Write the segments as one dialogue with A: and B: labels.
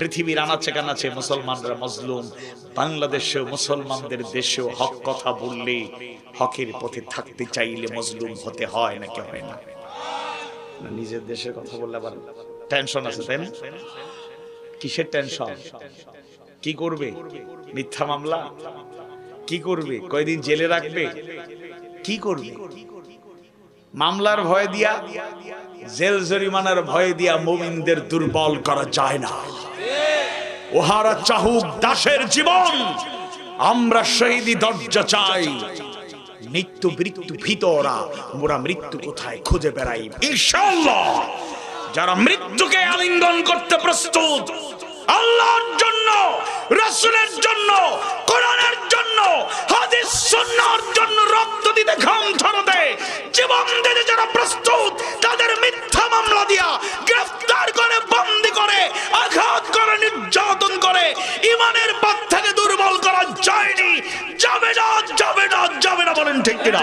A: পৃথিবীর আনাচে কানাচে মুসলমানরা মজলুম বাংলাদেশেও মুসলমানদের দেশেও হক কথা বললে হকের পথে থাকতে চাইলে মজলুম হতে হয় নাকি হয় না। না, নিজের দেশের কথা বললে আবার টেনশন আছে তাই না? কিসের টেনশন? কি করবে? মিথ্যা মামলা? কি করবে? কয়দিন জেলে রাখবে? কি করবে? মামলার ভয় দিয়া জেল জরিমানার ভয় দিয়া মুমিনদের দুর্বল করা যায় না। ওহারা চাহুক দাসের জীবন। আমরা শহীদি দরজা চাই। মৃত্যু মৃত্যু ভিতরা মোরা মৃত্যু কোথায় খুঁজে বেড়াই? ইনশাআল্লাহ। যারা মৃত্যুকে আলিঙ্গন করতে প্রস্তুত, আল্লাহর জন্য, রাসূলের জন্য দিতে ঘাম ঝরাতে জীবন দিতে যারা প্রস্তুত, তাদের মিথ্যা মামলা দিয়া গ্রেফতার করে, বন্দি করে, আঘাত করে, নির্যাতন করে। ইমানের পথ থেকে দুর্বল করা যায়নি। যাবে না যাবে না যাবে না বলেন ঠিক কিনা?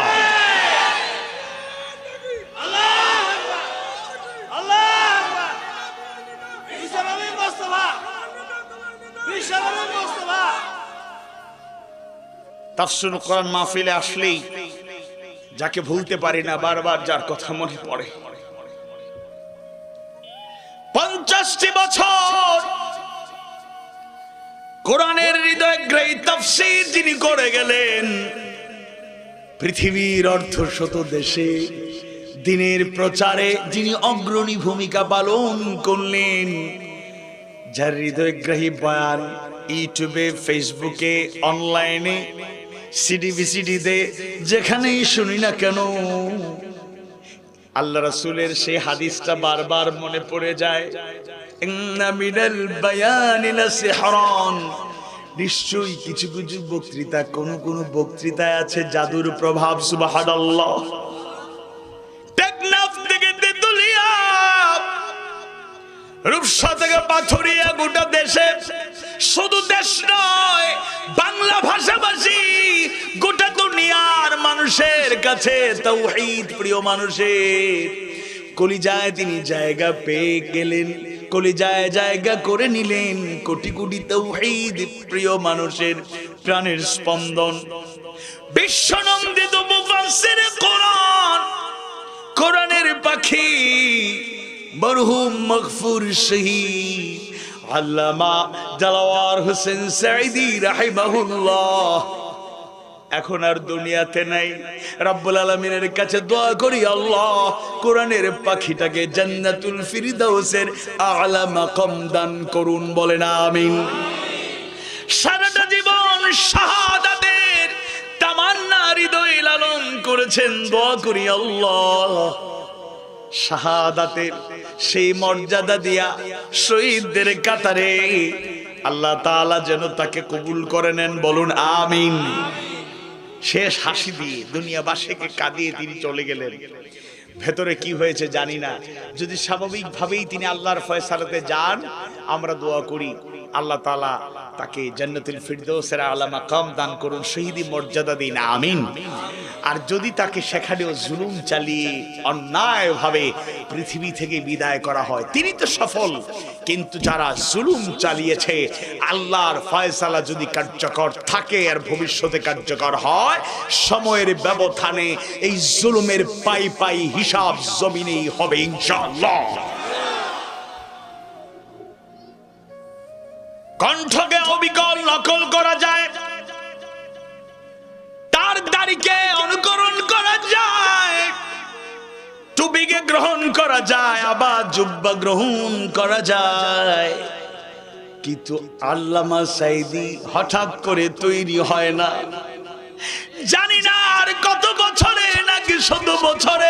A: তাফসির কোরআন মাহফিলে আসলেই যাকে ভুলতে পারি না, বারবার যার কথা মনে পড়ে। পঞ্চাশটি বছর কোরআনের হৃদয় গ্রহী তাফসির যিনি করে গেলেন, পৃথিবীর অর্ধ শত দেশে দিনের প্রচারে যিনি অগ্রণী ভূমিকা পালন করলেন, যার হৃদয়গ্রাহী বয়ান ইউটিউবে, ফেসবুকে, অনলাইনে সিডি বিসিডিতে যেখানেই শুনি না কেন। আল্লাহ রাসূলের সেই হাদিসটা বারবার মনে পড়ে যায়। নিশ্চয়ই কিছু কিছু বক্তৃতা, কোন কোন বক্তৃতায় আছে জাদুর প্রভাব তেতুলিয়া, রূপসা থেকে পাথরিয়া গোটা দেশে কাছে তৌহিদ, প্রিয় মানুষের। কলিজায় তিনি জায়গা পেয়ে গেলেন, কলিজায় জায়গা করে নিলেন কোটি কোটি তৌহিদ, প্রিয় মানুষের প্রাণের স্পন্দন। বিশ্বনন্দিত মুফাসসির কোরআন, কোরআনের পাখি, মরহুম মগফুর শহীদ। আল্লামা জালাওয়ার হোসেন সাইদি রাহিমাহুল্লাহ এখন আর দুনিয়াতে নাই। রাব্বুল আলামিনের কাছে দোয়া করি, আল্লাহ, কোরআনের পাখিটাকে জান্নাতুল ফিরদাউসের আলা মাকাম দান করুন, বলেন আমিন। সারাটা জীবন শাহাদাতের তামান্না হৃদয় লালন করেছেন, দোয়া করি, আল্লাহ। শাহাদাতের সেই মর্যাদা দিয়া শহীদদের কাতারে আল্লাহ তাআলা যেন তাকে কবুল করে নেন, বলুন আমিন। শেষ হাসি দিয়ে দুনিয়াবাসীকে কাঁদিয়ে তিনি চলে গেলেন। ভেতরে কি হয়েছে জানি না। যদি স্বাভাবিকভাবেই তিনি আল্লাহর ফয়সালাতে যান, আমরা দোয়া করি। আল্লাহ তাআলা তাকে জান্নাতুল ফিরদৌসের আলা মাকাম দান করুন, শহীদি মর্যাদা দিন, আমিন। আর যদি তাকে সেখানেও জুলুম চালিয়ে অন্যায়ভাবে পৃথিবী থেকে বিদায় করা হয়, তিনি তো সফল। কিন্তু যারা জুলুম চালিয়েছে, আল্লাহর ফয়সালা যদি কার্যকর থাকে, আর ভবিষ্যতে কার্যকর হয়, সময়ের ব্যবধানে এই জুলুমের পাই পাই হিসাব জমিনেই হবে, ইনশাআল্লাহ। কণ্ঠকে অবিকল নকল করা যায়। তার দাড়িকে অনুকরণ করা যায়। টুপিকে গ্রহণ করা যায়, আবার জুব্বা গ্রহণ করা যায়। কিন্তু আল্লামা সাইদি হঠাৎ করে তৈরি হয় না। জানি না আর কত বছরে নাকি শত বছরে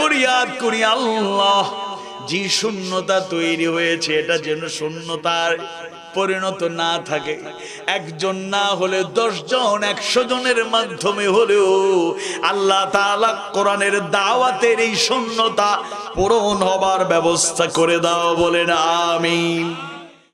A: ফরিয়াদ করি, আল্লাহ, যে শূন্যতা তৈরি হয়েছে, এটা যেন শূন্যতার পরিণত না থাকে। একজন না হলে দশ জন একশো জনের মাধ্যমে হলেও আল্লাহ কোরআনের দাওয়াতের এই শূন্যতা পূরণ হবার ব্যবস্থা করে দাও বলেন, আমিন।